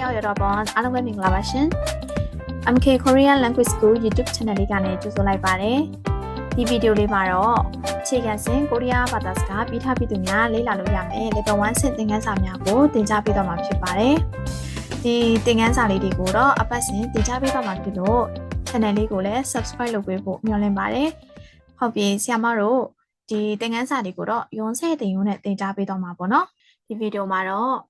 နှစ်ယောက်ရတော့ပေါ့အားလုံးပဲမင်္ဂလာပါရှင် MK Korean Language School YouTube Channel လေးကနေကြိုဆိုလိုက်ပါတယ်ဒီဗီဒီယိုလေးမှာတော့အခြေခံစဉ်ကိုရီးယားဘာသာစကားပြီးထားပြီးသူများလေ့လာလို့ရမယ် Level 1ဆင့်သင်ခန်းစာများကိုသင်ကြားပေးတော့မှာဖြစ်ပါတယ်ဒီသင်ခန်းစာလေးတွေကိုတော့အပတ်စဉ်သင်ကြားပေးတော့မှာဖြစ်လို့ Channel လေးကိုလည်း Subscribe လုပ်ပေးဖို့မျှော်လင့်ပါတယ်ဟုတ်ပြီဆရာမတို့ဒီသင်ခန်းစာတွေကိုတော့ရုံးဆဲတင်ရုံးနဲ့သင်ကြားပေးတော့မှာပေါ့နော်ဒီဗီဒီယိုမှာတော့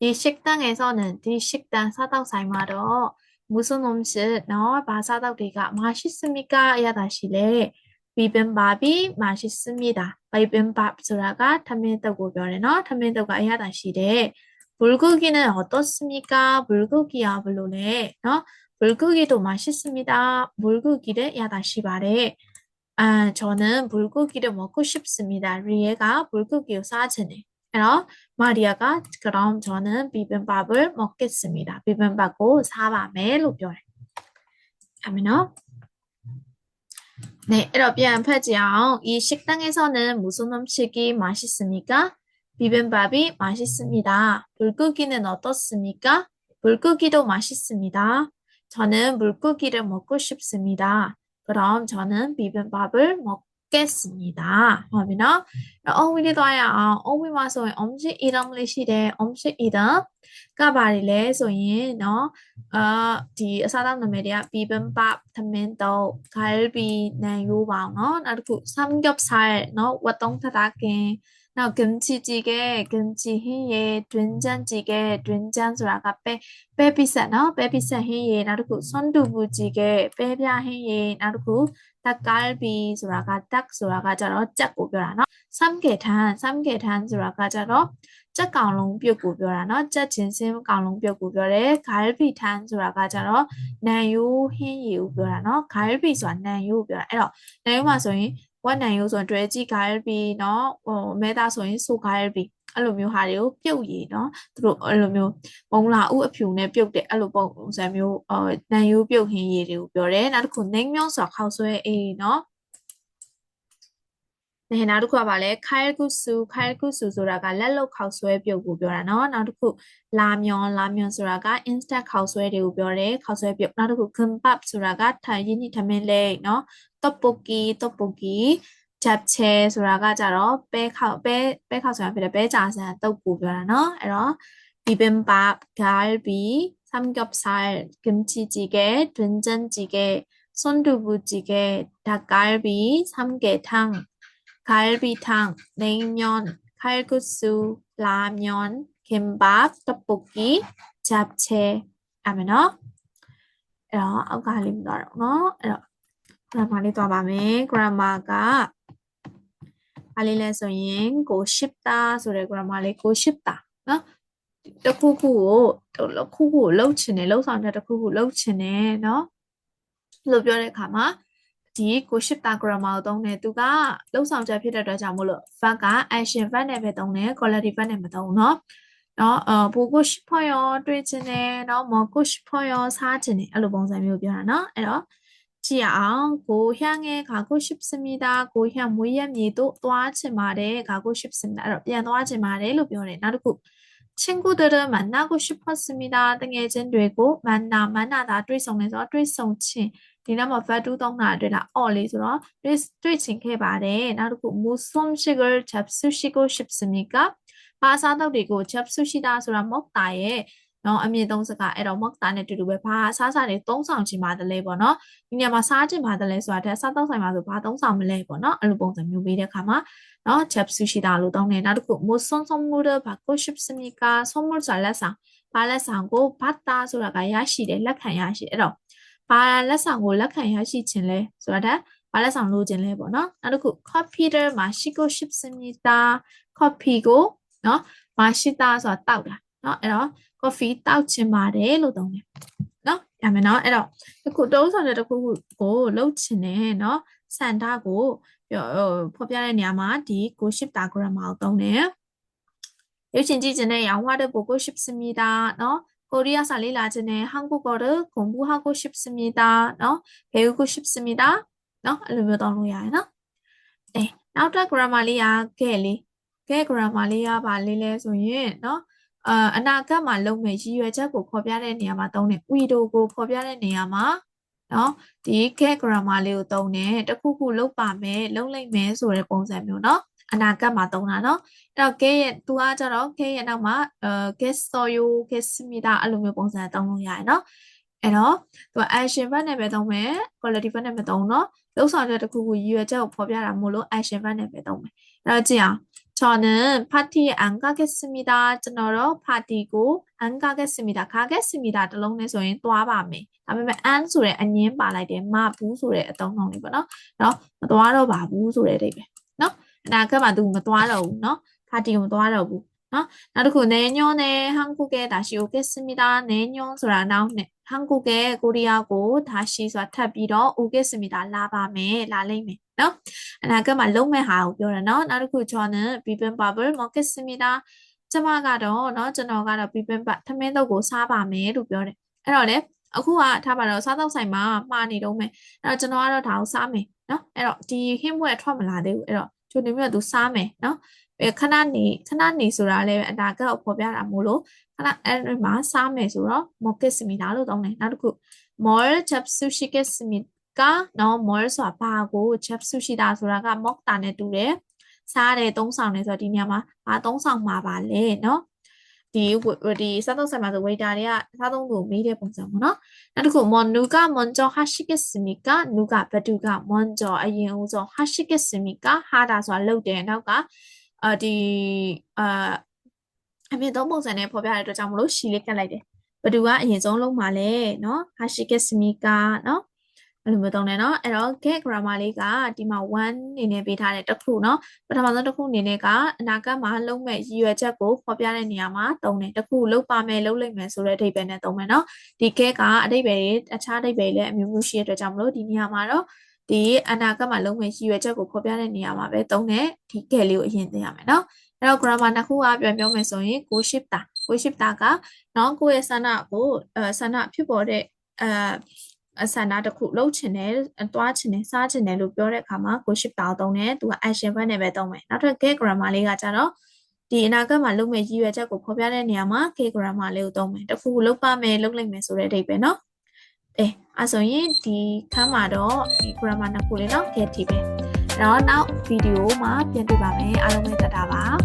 이 식당에서는 이 식당 사덕사이마로 무슨 음식 너 마사덕리가 맛있습니까? 야다시래 비빔밥이 맛있습니다. 비빔밥 수라가 타면떡고 별에너 타면떡가 야다시래 불고기는 어떻습니까? 불고기야 불로래 너 불고기도 맛있습니다. 물고기를 야다시 바래 아 저는 물고기를 먹고 싶습니다. 리에가 물고기를 사주 그래서 마리아가 그럼 저는 비빔밥을 먹겠습니다. 비빔밥고 사바멜로 표현. 아미노. 네, 여러분 파지영. 이 식당에서는 무슨 음식이 맛있습니까? 비빔밥이 맛있습니다. 불고기는 어떻습니까? 불고기도 맛있습니다. 저는 물고기를 먹고 싶습니다. 그럼 저는 비빔밥을 먹 겠습니 다. 그러면 어휘를 더야 어휘 와서 엄지 이름을 시대 엄지 이름 까바리래 소인 너어디 사람 놈에리아 비빔밥 담면도 갈비 나요방 너 나르쿠 삼겹살 너 와동 타다게 နောက်ဂင်ချီကြည့်ခဲ့ဂင်ချီဟင်းရေတွင်ချန်ကြည့်ခဲ့တွင်ချန်ဆိုတာကပဲပဲပိဆက်နော်ပဲပိဆက်ဟင်းရေနောက်တစ်ခုဆွန်တူဘူးကြည့်ခဲ့ပဲပြဟင်းရေနောက်တစ်ခုတက်ကာလ်ဘီဆိုတာကတက်ဆိုတာကကြတော့ကြက်ကိုပြောတာနော်ဆမ်ကေထန်ဆမ်ကေထန်ဆိုတာကကြတော့ကြက်ကောင်လုံးပြုတ်ကိုပြောတာနော်ကြက်ချင်းစင်းကောင်လုံးပြုတ်ကိုပြောတယ်ဂါလ်ဘီထန်ဆိုတာကကြတော့နန်ယိုဟင်းရေကိုပြောတာနော်ဂါလ်ဘီဆိုတာနန်ယိုကိုပြောတာအဲ့တော့နန်ယိုမှာဆိုရင် ဝက်နိုင်ရုပ်ဆိုရင်တွဲကြည့် GLB เนาะဟိုမဲသားဆိုရင်ဆို GLB အဲ့လိုမျိုးဟာတွေကိုပြုတ်ရည်เนาะသူတို့အဲ့လိုမျိုးမုံလာဥအဖြူနဲ့ပြုတ်တဲ့အဲ့လိုပုံစံမျိုးဟိုနန်ယူပြုတ်ဟင်းရည်တွေကိုပြောတယ်နောက်တစ်ခု name မျိုးဆိုခေါက်ဆွဲအေးเนาะ နေနောက်တစ်ခုကပါလဲခိုင်ကုစုခိုင်ကုစုဆိုတာကလက်လုတ်ခောက်ဆွဲပြုတ်ကိုပြောတာเนาะနောက်တစ်ခုလာမျောလာမျောဆိုတာက instant ခောက်ဆွဲတွေကိုပြောတယ်ခောက်ဆွဲပြုတ်နောက်တစ်ခု kimbap ဆိုတာကထိုင်ရင်းနှီးထမင်းလေးเนาะ tteokbokki tteokbokki ချက်ချဲဆိုတာကကြတော့ပဲခောက်ပဲပဲခောက်ဆိုတာဖြစ်တယ်ပဲကြာဆန်တုတ်ကိုပြောတာเนาะအဲ့တော့ bibimbap galbi samgyeopsal kimchi jjigae doenjang jjigae sundubu jjigae dak galbi samgyetang 갈비 삼계탕 갈비탕 냉면 칼국수 라면 김밥 떡볶이 잡채 အမယ်နော်အဲ့တော့အောက်ကလေးမသွားတော့เนาะအဲ့တော့ grammar လေးသွားပါမယ် grammar ကအားလေးလဲဆိုရင်ကိုရှိတာဆိုတဲ့ grammar လေးကိုရှိတာနော်တခုခုကိုတခုခုကိုလှုပ်ချင်တယ်လှုပ်ဆောင်တဲ့တခုခုလှုပ်ချင်တယ်နော်လို့ပြောတဲ့အခါမှာ ဒီကိုရှစ်တာဂရမာကိုသုံးတယ်သူကလုံဆောင်ချက်ဖြစ်တဲ့အတွက်ကြောင့်မို့လို့ verb က action verb နဲ့ပဲသုံးတယ် quality verb နဲ့မသုံးเนาะနော်အဘူကုရှ်ဖွင့်ရောတွေ့ခြင်းနဲ့နော်မကုရှ်ဖွင့်ရောစားခြင်းနဲ့အဲ့လိုပုံစံမျိုးပြောတာနော်အဲ့တော့ကြည့်အောင်ကိုဟျန်ငယ်ခါကိုရှစ်စမီတာကိုဟျန်မွေးရမြေတို့သွားချင်ပါတယ်ခါကိုရှစ်စမီတာအဲ့တော့ပြန်သွားချင်ပါတယ်လို့ပြောတယ်နောက်တစ်ခုချင်းကူတရမနာကိုရှစ်ဖတ်စမီတာတငယ်ချင်းတွေကိုမန္နာမန္နာသာတွေ့ဆုံနေဆိုတော့တွေ့ဆုံခြင်း ဒီနောက်မှာ verb 2သုံးတာတွေ့လား all လေးဆိုတော့တွေ့တွေ့ချင်ခဲ့ပါတယ်နောက်တစ်ခု musum sugar chap sushi go ship simika ဘာစားတော့တွေကို chap sushi တာဆိုတာမော့တာရဲ့နော်အမြင့်သုံးစကားအဲ့တော့ mock သားနဲ့တူတူပဲဘာအစားအစာတွေသုံးဆောင်ခြင်းပါတလဲပေါ့နော်ဒီနေရာမှာစားခြင်းပါတလဲဆိုတာဒါစားတော့ဆိုင်ပါဆိုဘာသုံးဆောင်မလဲပေါ့နော်အဲ့လိုပုံစံမျိုးပေးတဲ့အခါမှာနော် chap sushi တာလို့သုံးတယ်နောက်တစ်ခု mo son son mu de ba ko ship smika son mu sa la sa ဘာလက်ဆောင်ကိုဘတ်တာဆိုတာကရရှိတယ်လက်ခံရရှိအဲ့တော့ ဘာလက်ဆောင်ကိုလက်ခံရရှိခြင်းလဲဆိုတာဒါဘာလက်ဆောင်လိုခြင်းလဲပေါ့နော်နောက်တစ်ခု computer မှာ shiko shipsimita copy ကိုနော်မာရှိတာဆိုတာတောက်တာနော်အဲ့တော့ coffee တောက်ခြင်းပါတယ်လို့သုံးတယ်နော်ရမယ်နော်အဲ့တော့တစ်ခုတုံးဆောင်တဲ့တစ်ခုကိုလှုပ်ခြင်းနဲ့နော်စန္ဒကိုပြောဖော်ပြတဲ့နေရာမှာဒီ goship diagram ကိုသုံးတယ်ရုပ်ရှင်ကြည့်ခြင်းနဲ့ရောင်ဝါတဲ့ goship စမီတာနော် ကိုရီးယားစာလေ့လာခြင်းနဲ့한국어를공부하고싶습니다เนาะ배우고싶습니다เนาะအဲ့လိုမျိုးသုံးလို့ရတယ်เนาะအဲနောက်တစ် grammar လေးကခဲ့လေးခဲ့ grammar လေးကပါလေးလဲဆိုရင်เนาะအာအနာဂတ်မှာလုပ်မယ်ရည်ရွယ်ချက်ကိုဖော်ပြတဲ့နေရာမှာသုံးတယ် widow ကိုဖော်ပြတဲ့နေရာမှာเนาะဒီ get grammar လေးကိုသုံးတယ်တခုခုလုပ်ပါမယ်လုပ်လိုက်မယ်ဆိုတဲ့ပုံစံမျိုးเนาะ အနာဂတ်မှာသုံးတာเนาะအဲ့တော့ get ရဲ့သူကကြတော့ get ရဲ့နောက်မှာအဲ get soyo get smita အဲ့လိုမျိုးပုံစံသုံးလို့ရတယ်เนาะအဲ့တော့သူက action verb နဲ့ပဲသုံးမယ် quality verb နဲ့ပဲသုံးเนาะလုပ်ဆောင်ချက်တစ်ခုခုရည်ရွယ်ချက်ကိုဖော်ပြတာမို့လို့ action verb နဲ့ပဲသုံးမယ်အဲ့တော့ကြည့်အောင် 저는 파티에 안 가겠습니다. 저는 파티고 안 가겠습니다. 가겠습니다. တလုံးနဲ့ဆိုရင်သွားပါမယ်။ဒါပေမဲ့ an ဆိုတဲ့အငင်းပါလိုက်တယ်။မဘူးဆိုတဲ့အသုံးနှုန်းလေးပေါ့နော်။နော်မသွားတော့ပါဘူးဆိုတဲ့အဓိပ္ပာယ်။ နာခတ်မှာသူမသွားတော့ဘူးเนาะပါတီကိုမသွားတော့ဘူးเนาะနောက်တစ်ခု내ညွန်းနဲ့ဟန်ကုကဲဒါရှိโอเคစမီတာ내ညွန်းဆိုတာနောက်နဲ့ဟန်ကုကဲကိုရီးယားကိုဒါရှိဆိုတာထပ်ပြီးတော့โอเคစမီတာလာပါမယ်လာလိမ့်မယ်เนาะအနာကမှာလုံးမဲ့ဟာကိုပြောတာเนาะနောက်တစ်ခု journal bibin bubble market စမီတာကျမကတော့เนาะကျွန်တော်ကတော့ bibin ထမင်းတုပ်ကိုစားပါမယ်လို့ပြောတယ်အဲ့တော့လေအခုကထားပါတော့စားတော့ဆိုင်မှာမှားနေတော့မယ်အဲ့တော့ကျွန်တော်ကတော့ဒါကိုစားမယ်เนาะအဲ့တော့ဒီဟင်းဘွဲထွက်မလာသေးဘူးအဲ့တော့ သူနေပြီးတော့သူစားမယ်နော်ခဏနေခဏနေဆိုတာလည်းအနာဂတ်ကိုဖော်ပြတာမို့လို့ခဏအဲဒီမှာစားမယ်ဆိုတော့ mocket simida လို့သုံးတယ်နောက်တစ်ခု moral chap sushi ke simid ကနော် moral ဆိုတာဘာကို chap sushi တာဆိုတာက mock တာနဲ့တူတယ်စားတယ်သုံးဆောင်တယ်ဆိုတော့ဒီနေရာမှာဘာသုံးဆောင်မှာပါလဲနော် ဒီဒီစားသုံးဆိုင်မှာဆိုဝေတာတွေကစားသုံးကိုမေးတဲ့ပုံစံပေါ့နော်နောက်တစ်ခုမွန်နူကမွန်ဂျောဟာရှိကစမီကနူကဘဒူကမွန်ဂျောအရင်ဦးဆုံးဟာရှိကစမီကဟာတာဆိုတာလုတ်တယ်နောက်ကအာဒီအာအမြင့်သုံးပုံစံနဲ့ဖော်ပြတဲ့အတွက်ကြောင့်မလို့ရှီလေးကတ်လိုက်တယ်ဘဒူကအရင်ဆုံးလုံးပါလေနော်ဟာရှိကစမီကနော် အဲ့လိုမျိုးသုံးတယ်เนาะအဲ့တော့ get grammar လေးကဒီမှာ1အနေနဲ့ပေးထားတဲ့တစ်ခုเนาะပထမဆုံးတစ်ခုအနေနဲ့ကအနာဂတ်မှာလုံးမဲ့ရည်ရွယ်ချက်ကိုဖော်ပြတဲ့နေရာမှာသုံးတယ်တစ်ခုလုံးပါမယ်လုံးလိုက်မယ်ဆိုတဲ့အဓိပ္ပာယ်နဲ့သုံးမယ်เนาะဒီ get ကအဓိပ္ပာယ်တွေအခြားအဓိပ္ပာယ်တွေလည်းအမျိုးမျိုးရှိတဲ့အတွက်ကြောင့်မလို့ဒီနေရာမှာတော့ဒီအနာဂတ်မှာလုံးမဲ့ရည်ရွယ်ချက်ကိုဖော်ပြတဲ့နေရာမှာပဲသုံးတယ်ဒီ get လေးကိုအရင်သိရမယ်เนาะအဲ့တော့ grammar နှစ်ခုကပြန်ပြောမယ်ဆိုရင် go shift တာ go shift တာကเนาะကိုယ့်ရဲ့ဆန္ဒကိုအဲဆန္ဒဖြစ်ပေါ်တဲ့အဲ အဆန္ဒတစ်ခုလုပ်ချင်တယ်သွားချင်တယ်စားချင်တယ်လို့ပြောတဲ့အခါမှာကိုရှိတာသုံးတယ်သူက action verb နဲ့ပဲသုံးမယ်နောက်ထပ် get grammar လေးကကြတော့ဒီအနာဂတ်မှာလုပ်မယ့်ရည်ရွယ်ချက်ကိုဖော်ပြတဲ့နေရာမှာ get grammar လေးကိုသုံးမယ်တစ်ခုခုလုပ်ပါမယ်လုပ်လိုက်မယ်ဆိုတဲ့အဓိပ္ပာယ်နော်အဲအဲဆိုရင်ဒီခန်းမှာတော့ဒီ grammar နှစ်ခုလေးနော် get တီးပဲအဲ့တော့နောက်ဗီဒီယိုမှာပြန်တွေ့ပါမယ်အားလုံးပဲတက်တာပါ